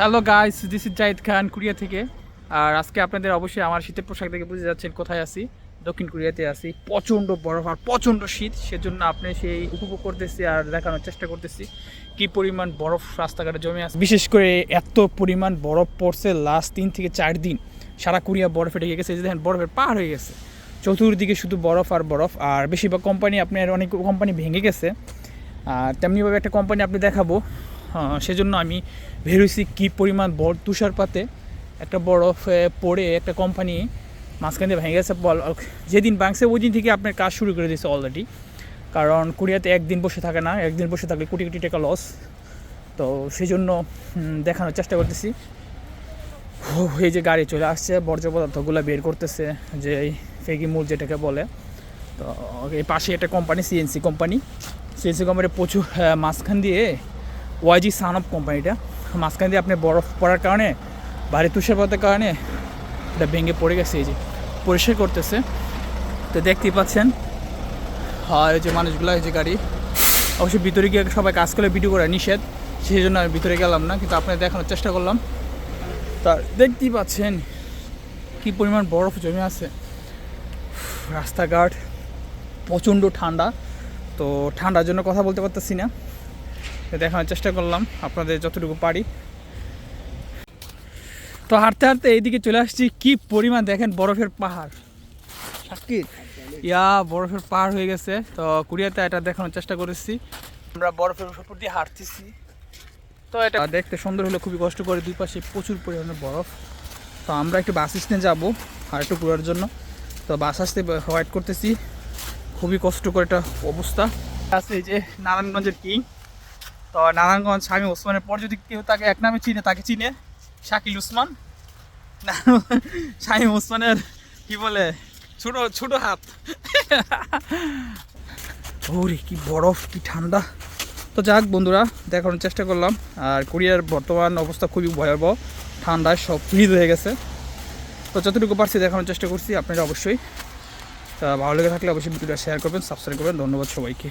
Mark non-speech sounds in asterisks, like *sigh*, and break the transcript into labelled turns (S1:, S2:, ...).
S1: Hello guys this is Zahid Khan Korea থেকে। আর আজকে আপনাদের অবশ্যই আমার শীতের পোশাক দেখে বুঝে যাচ্ছেন কোথায় আছি। দক্ষিণ কোরিয়াতে আছি। প্রচণ্ড বরফ আর প্রচণ্ড শীত, সেজন্য আপনি সেই উপভোগ করতেছি আর দেখানোর চেষ্টা করতেছি। কি পরিমাণ বরফ রাস্তাঘাটে জমে আছে। বিশেষ করে এত পরিমাণ বরফ পড়ছে লাস্ট তিন থেকে চার দিন। সারা কোরিয়া বরফে ঢেকে গেছে। যে দেখেন, বরফের পার হয়ে গেছে। চতুর্দিকে শুধু বরফ আর বরফ। আর বেশিরভাগ কোম্পানি আপনার অনেক কোম্পানি ভেঙে গেছে। আর তেমনিভাবে একটা কোম্পানি আপনি দেখাবো। সেজন্য আমি ভেবেছি কী পরিমাণ বড় তুষারপাতে একটা বরফে পড়ে একটা কোম্পানি মাঝখান দিয়ে ভেঙে গেছে, বল, যেদিন ভাঙছে ওই দিন থেকে আপনার কাজ শুরু করে দিয়েছে অলরেডি কারণ কোরিয়াতে একদিন বসে থাকে না, একদিন বসে থাকলে কোটি কোটি টাকা লস তো সেই জন্য দেখানোর চেষ্টা করতেছি। এই যে গাড়ি চলে আসছে, বর্জ্য পদার্থগুলো বের করতেছে, যে এই ফেকি মূল যেটাকে বলে। তো এই পাশে একটা company CNC company CNC company প্রচুর মাঝখান দিয়ে ওয়াইজি সানপ কোম্পানিটা মাঝখান দিয়ে আপনি বরফ পড়ার কারণে, ভারী তুষারপাতের কারণে এটা ভেঙে পড়ে গেছে এই যে, পরিষ্কার করতেছে। তো দেখতেই পাচ্ছেন এই যে মানুষগুলো যে গাড়ি, অবশ্যই ভিতরে গিয়ে সবাই কাজ করে ভিডিও করা নিষেধ সেই জন্য আমি ভিতরে গেলাম না, কিন্তু আপনাদের দেখানোর চেষ্টা করলাম। তা দেখতেই পাচ্ছেন, কি পরিমাণ বরফ জমে আছে। রাস্তাঘাট প্রচণ্ড ঠান্ডা, তো ঠান্ডার জন্য কথা বলতে পারতেছি না। দেখানোর চেষ্টা করলাম আপনাদের যতটুকু পারি। তো হাঁটতে হাঁটতে এইদিকে চলে আসছি কি পরিমাণ দেখেন বরফের পাহাড়। সাকিব। ইয়া বরফের পাহাড় হয়ে গেছে। তো কুড়িয়াতে এটা দেখানোর চেষ্টা করেছি। আমরা বরফের উপর দিয়ে হাঁটতেছি। তো এটা দেখতে সুন্দর হলে খুবই কষ্ট করে দুই পাশে প্রচুর পরিমাণে বরফ। তো আমরা একটু বাস স্ট্যান্ডে যাব আর একটু ঘোরার জন্য। তো বাস আসতে ওয়েট করতেছি। খুবই কষ্টকর একটা অবস্থা। আছে এই যে নারায়ণগঞ্জের কিং। তো নারায়ণগঞ্জ স্বামী ওসমানের পর যদি কেউ তাকে এক নামে চিনে, তাকে চিনে শাকিল উসমান। *laughs* স্বামী ওসমানের কি বলে? ছোট ছোট হাত। *laughs* ওরে, কি বরফ, কি ঠান্ডা। তো যাক বন্ধুরা, দেখানোর চেষ্টা করলাম। আর কোরিয়ার বর্তমান অবস্থা খুবই ভয়াবহ। ঠান্ডায় সব ফ্রিজ হয়ে গেছে। তো যতটুকু পারছি দেখানোর চেষ্টা করছি, আপনারা অবশ্যই। তা ভালো লেগে থাকলে অবশ্যই ভিডিওটা শেয়ার করবেন সাবস্ক্রাইব করবেন। ধন্যবাদ সবাইকে।